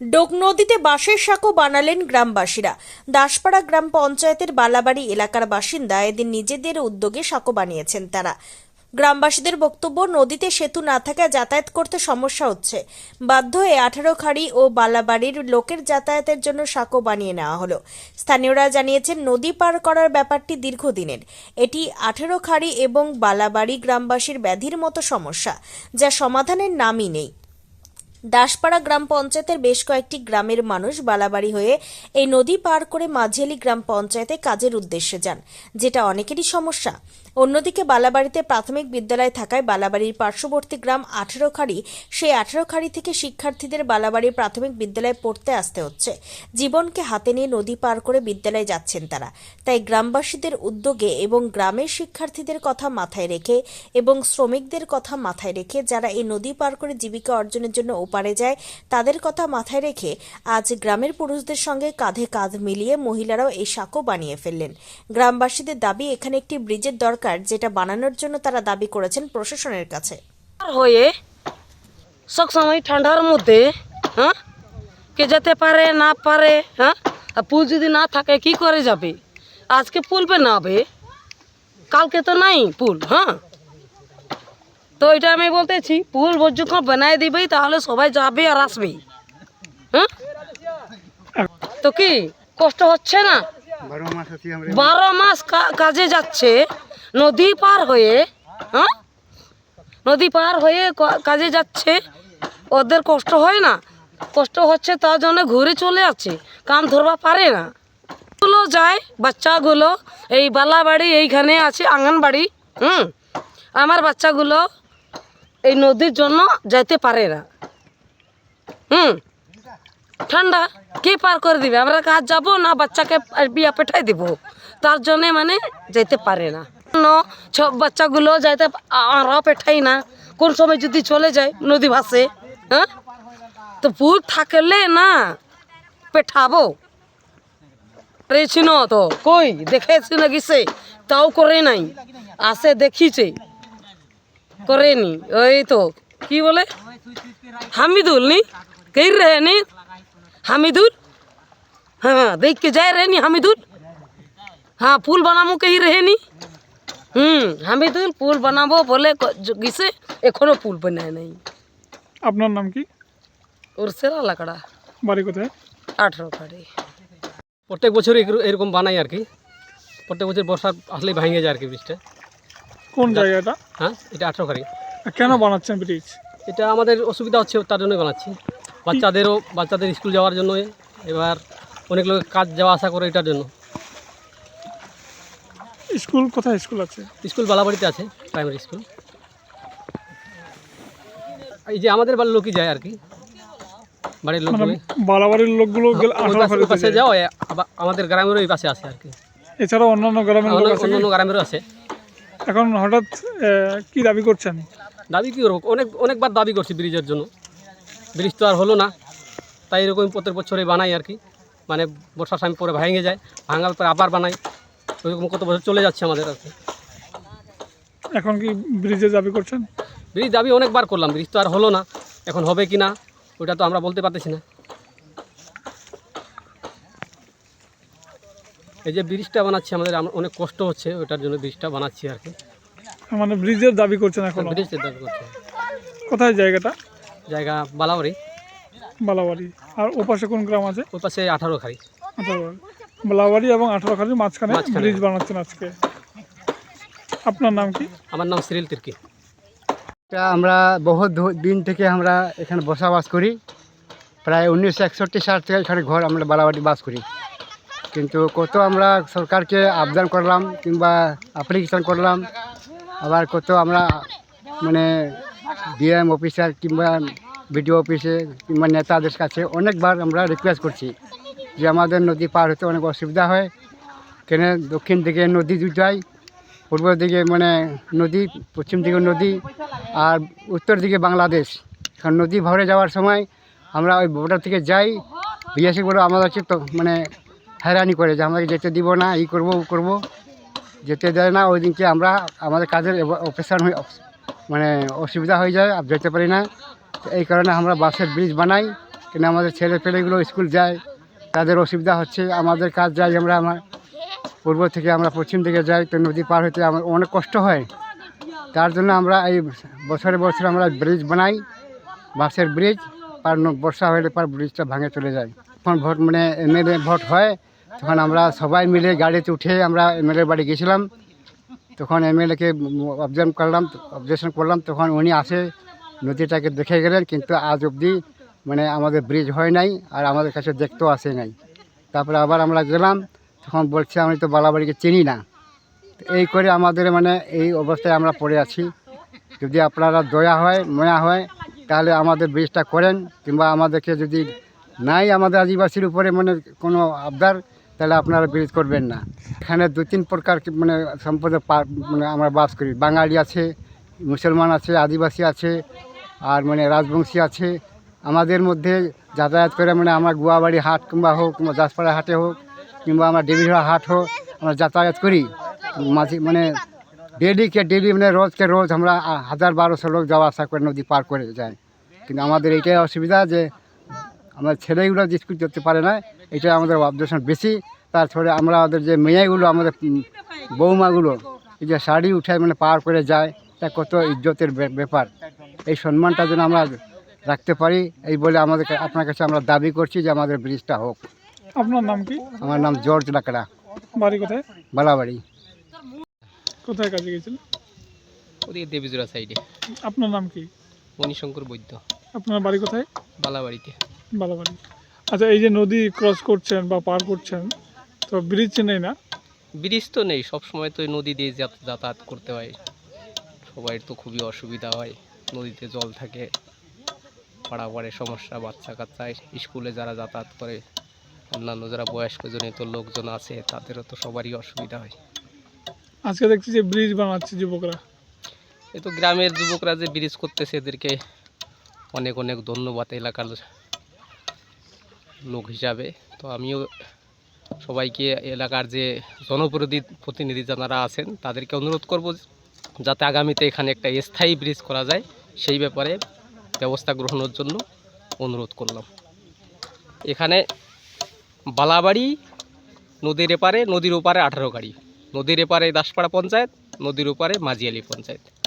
Doak নদীতে বাঁশের সাঁকো বানালেন গ্রামবাসীরা। দাসপাড়া গ্রাম পঞ্চায়েতের বালাবাড়ি এলাকার বাসিন্দা এদিন নিজেদের উদ্যোগে সাঁকো বানিয়েছেন তারা। গ্রামবাসীদের বক্তব্য, নদীতে সেতু না থাকায় যাতায়াত করতে সমস্যা হচ্ছে। বাধ্য হয়ে আঠারো খাড়ি ও বালাবাড়ির লোকের যাতায়াতের জন্য সাঁকো বানিয়ে নেওয়া হলো। স্থানীয়রা জানিয়েছেন, নদী পার করার ব্যাপারটি দীর্ঘদিনের। এটি আঠেরো খাড়ি এবং বালাবাড়ি গ্রামবাসীর ব্যাধির মতো সমস্যা, যা সমাধানের নামই নেই। দাসপাড়া গ্রাম পঞ্চায়েতের বেশ কয়েকটি গ্রামের মানুষ বালাবাড়ি হয়ে এই নদী পার করে মাঝিয়ালি গ্রাম পঞ্চায়েতে কাজের উদ্দেশ্যে যান, যেটা অনেকেরই সমস্যা। অন্যদিকে বালাবাড়িতে প্রাথমিক বিদ্যালয় থাকায় বালাবাড়ির পার্শ্ববর্তী গ্রাম আঠেরো খাড়ি সেই আঠেরো খাড়ি থেকে শিক্ষার্থীদের বালাবাড়ির প্রাথমিক বিদ্যালয়ে পড়তে আসতে হচ্ছে। জীবনকে হাতে নিয়ে নদী পার করে বিদ্যালয়ে যাচ্ছেন তারা। তাই গ্রামবাসীদের উদ্যোগে এবং গ্রামের শিক্ষার্থীদের কথা মাথায় রেখে এবং শ্রমিকদের কথা মাথায় রেখে যারা এই নদী পার করে জীবিকা অর্জনের জন্য ওপারে যায়। তাদের কথা মাথায় রেখে আজ গ্রামের পুরুষদের সঙ্গে কাঁধে কাঁধ মিলিয়ে মহিলারাও এই সাঁকো বানিয়ে ফেললেন। গ্রামবাসীদের দাবি, এখানে একটি ব্রিজের দরকার যেটা বানানোর জন্য তারা দাবি করেছেন প্রশাসনের কাছে। হয়ে সবসময় ঠান্ডার মধ্যে হ্যাঁ? কে যেতে পারে, না পারে হ্যাঁ? আর পুল যদি না থাকে, কি করে যাবে? আজকে পুল পে না হবে কালকে তো নাই পুল হ্যাঁ? তো এটা আমি বলতেছি পুল যখন বানাই দিবেই তাহলে সবাই যাবে আর আসবে। হ্যাঁ তো কি কষ্ট হচ্ছে না? বারো মাস কাজে যাচ্ছে নদী পার হয়ে হ্যাঁ নদী পার হয়ে কাজে যাচ্ছে ওদের কষ্ট হয় না? কষ্ট হচ্ছে তার জন্য ঘুরে চলে যাচ্ছে কাম ধরবা পারে না। গুলো যায় বাচ্চাগুলো এই বালাবাড়ি এইখানে আছে আঙ্গনবাড়ি হুম? আমার বাচ্চাগুলো এই নদীর জন্য যাইতে পারে না। হুম? ঠান্ডা, কে পার করে দিবে? আমরা কাজ যাব না বাচ্চাকে বিয়া পেঠাই দিব? তার জন্যে মানে যেতে পারে না। ছ- বাচ্চাগুলো যাইতে আমরাও পেঠাই না। কোন সময় যদি চলে যায় নদী ভাসে হ্যাঁ? তো পুল থাকলে না পেঠাবো। পেরেছি না তো। কই? দেখেছি না গেছে। তাও করে নাই। আসে দেখিছে। করেনি। ওই তো কি বলে? হামিদুল নি? কেই রে নি? হামিদুল? হ্যাঁ, হ্যাঁ দেখকে যায় রে নি হামিদুল? হ্যাঁ পুল বানাবো কেই রে নি? হুম হামিদুল পুল বানাবো বলে গিসে এখনও পুল বানায় নাই। আপনার নাম কি? উর্সেরা লাকড়া। বাড়ি কোথায়? আঠারো বাড়ি প্রত্যেক বছর এরকম বানাই আর কি। প্রত্যেক বছর বর্ষা আসলেই ভাঙে যায় আর কি বৃষ্টিটা। কোন জায়গাটা? হ্যাঁ এটা আঠেরো খারি কেন বানাচ্ছেন ব্রিজ? এটা আমাদের অসুবিধা হচ্ছে তার জন্যই বানাচ্ছি। বাচ্চাদেরও বাচ্চাদের স্কুল যাওয়ার জন্য এবার অনেক লোক কাজ যাওয়া আসা করে এটার জন্য। স্কুল কোথায় স্কুল আছে? স্কুল বালাবাড়িতে আছে প্রাইমারি স্কুল। এই যে আমাদের বাড়ির লোকই যায় আর কি। বাড়ির মানে লোকগুলোই বালাবাড়ির লোকগুলো গেলে পাশে-। যাও আমাদের গ্রামেরও এই পাশে আছে আর কি। এছাড়াও অন্যান্য গ্রামের লোক অন্যান্য গ্রামেরও আছে। এখন হঠাৎ কি দাবি করছেন? দাবি কী করব? অনেক অনেকবার দাবি করছি ব্রিজের জন্য। ব্রিজ তো আর হলো না। তাই এরকম প্রত্যেক বছরে বানাই আর কি। মানে বর্ষার সময় পরে ভেঙে যায় ভাঙার পরে আবার বানাই। ওইরকম কত বছর চলে যাচ্ছে আমাদের আর কি। এখন কি ব্রিজের দাবি করছেন? ব্রিজ দাবি অনেকবার করলাম। ব্রিজ তো আর হলো না। এখন হবে কি না ওইটা তো আমরা বলতে পারতেছি না। এই যে ব্রিজটা বানাচ্ছি আমাদের অনেক কষ্ট হচ্ছে ওটার জন্য ব্রিজটা বানাচ্ছি আর কি। মানে ব্রিজের দাবি করছেন এখন? ব্রিজের দাবি করছে। কোথায় জায়গাটা? জায়গা বালাবাড়ি। বালাবাড়ি। আর ওপাশে কোন গ্রাম আছে? ওই পাশে আঠারো আঠারো বালাবাড়ি এবং আঠারো খালির মাঝখানে মাঝখানে। ব্রিজ বানাচ্ছেন আজকে। আপনার নাম কি? আমার নাম সিরিল তির্কি। এটা আমরা বহু দিন থেকে আমরা এখানে বসবাস করি। প্রায় উনিশশো একষট্টি সাল থেকে এখানে ঘর আমরা বালাবাড়ি বাস করি। কিন্তু কত আমরা সরকারকে আবেদন করলাম কিংবা অ্যাপ্লিকেশন করলাম, আবার কত আমরা মানে ডিএম অফিসার কিংবা বিডিও অফিসে কিংবা নেতাদের কাছে অনেকবার আমরা রিকোয়েস্ট করছি যে আমাদের নদী পার হতে অনেক অসুবিধা হয়। কেন দক্ষিণ দিকে নদী দুটাই পূর্ব দিকে মানে নদী, পশ্চিম দিকে নদী আর উত্তর দিকে বাংলাদেশ। এখন নদী ভরে যাওয়ার সময় আমরা ওই বর্ডার থেকে যাই, বিএসএফ বলে আমাদের হচ্ছে তো মানে হয়রানি করে যে আমাকে যেতে দিব না, ই করব, ও করব। যেতে দেয় না, ওই দিনকে আমরা আমাদের কাজের অপারেশন হয়ে মানে অসুবিধা হয়ে যায়, আর যেতে পারি না। এই কারণে আমরা বাসের ব্রিজ বানাই কিন্তু আমাদের ছেলে পেলেগুলো স্কুল যায়, তাদের অসুবিধা হচ্ছে, আমাদের কাজ যাই আমরা আমার পূর্ব থেকে আমরা পশ্চিম দিকে যাই, তো নদী পার হতে আমার অনেক কষ্ট হয়। তার জন্য আমরা এই বছরে বছরে আমরা ব্রিজ বানাই বাঁশের ব্রিজ, আর বর্ষা হলে পর ব্রিজটা ভাঙে চলে যায়। এখন ভোট মানে এমএলএ ভোট হয় তখন আমরা সবাই মিলে গাড়িতে উঠে আমরা এমএলএ বাড়ি গেছিলাম। তখন এমএলএকে অবজার্ভ করলাম অবজেকশন করলাম। তখন উনি আসে, নদীটাকে দেখে গেলেন, কিন্তু আজ অবধি মানে আমাদের ব্রিজ হয় নাই আর আমাদের কাছে দেখতেও আসে নাই। তারপরে আবার আমরা গেলাম, তখন বলছে, আমি তো বালাবাড়িকে চিনি না। এই করে আমাদের মানে এই অবস্থায় আমরা পড়ে আছি। যদি আপনারা দয়া হয়, ময়া হয়, তাহলে আমাদের ব্রিজটা করেন, কিংবা আমাদেরকে যদি নাই আমাদের আদিবাসীর উপরে মানে কোনো আবদার তাহলে আপনারা ব্রিজ করবেন না। এখানে দু তিন প্রকার মানে সম্প্রদায় মানে আমরা বাস করি। বাঙালি আছে, মুসলমান আছে, আদিবাসী আছে, আর মানে রাজবংশী আছে। আমাদের মধ্যে যাতায়াত করে মানে আমরা গুয়াবাড়ি হাট কিংবা হোক, কিংবা দাসপাড়া হাটে হোক, কিংবা আমরা দেবীরা হাট হোক, আমরা যাতায়াত করি। মাঝে মানে ডেলি কে ডেলি মানে রোজকে রোজ আমরা হাজার বারোশো লোক যাওয়া আসা করে নদী পার করে যায়। কিন্তু আমাদের এইটাই অসুবিধা যে আমার ছেলেগুলো যে স্কুল যেতে পারে না এটা আমাদের অবজেকশন বেশি। তারপরে আমরা আমাদের যে মেয়েগুলো আমাদের বৌমাগুলো এই যে শাড়ি উঠায় মানে পার করে যায় তা কত ইজ্জতের ব্যাপার। এই সম্মানটা যেন আমরা রাখতে পারি এই বলে আমাদের আপনার কাছে আমরা দাবি করছি যে আমাদের ব্রিজটা হোক। আপনার নাম কি? আমার নাম জর্জ লাকড়া। বাড়ি কোথায়? বালাবাড়ি। কোথায় কাজে গেছিলেন ওদিকে দেবীজোড়া সাইডে আপনার নাম কি? মণিশঙ্কর বৈদ্য। আপনার বাড়ি কোথায়? বালাবাড়িতে। বালাবাড়ি আচ্ছা এই যে নদী ক্রস করছেন বা পার করছেন তো ব্রিজ নেই না? ব্রিজ তো নেই সব সময় তো নদী দিয়ে যাত- যাতায়াত করতে হয়। সবাই তো খুবই অসুবিধা হয় নদীতে জল থাকে পাড়াপাড়ে সমস্যা বাচ্চা কাচ্চা স্কুলে যারা যাতায়াত করে অন্যান্য যারা বয়স্ক জনিত লোকজন আছে তাদেরও তো সবারই অসুবিধা হয়। আজকে দেখছি যে ব্রিজ বানাচ্ছে যুবকরা। এ তো গ্রামের যুবকরা যে ব্রিজ করতেছে এদেরকে অনেক অনেক ধন্যবাদ এলাকার লোক হিসাবে। তো আমিও সবাইকে এলাকার যে জনপ্রতি, প্রতিনিধি যারা আছেন, তাদেরকে অনুরোধ করব যাতে আগামীতে এখানে একটা স্থায়ী ব্রিজ করা যায়। সেই ব্যাপারে ব্যবস্থা গ্রহণের জন্য অনুরোধ করলাম। এখানে বালাবাড়ি নদীর এপারে, নদীর ওপারে আঠারো গাড়ি। নদীর এপারে দাসপাড়া পঞ্চায়েত, নদীর ওপারে মাঝিয়ালি পঞ্চায়েত।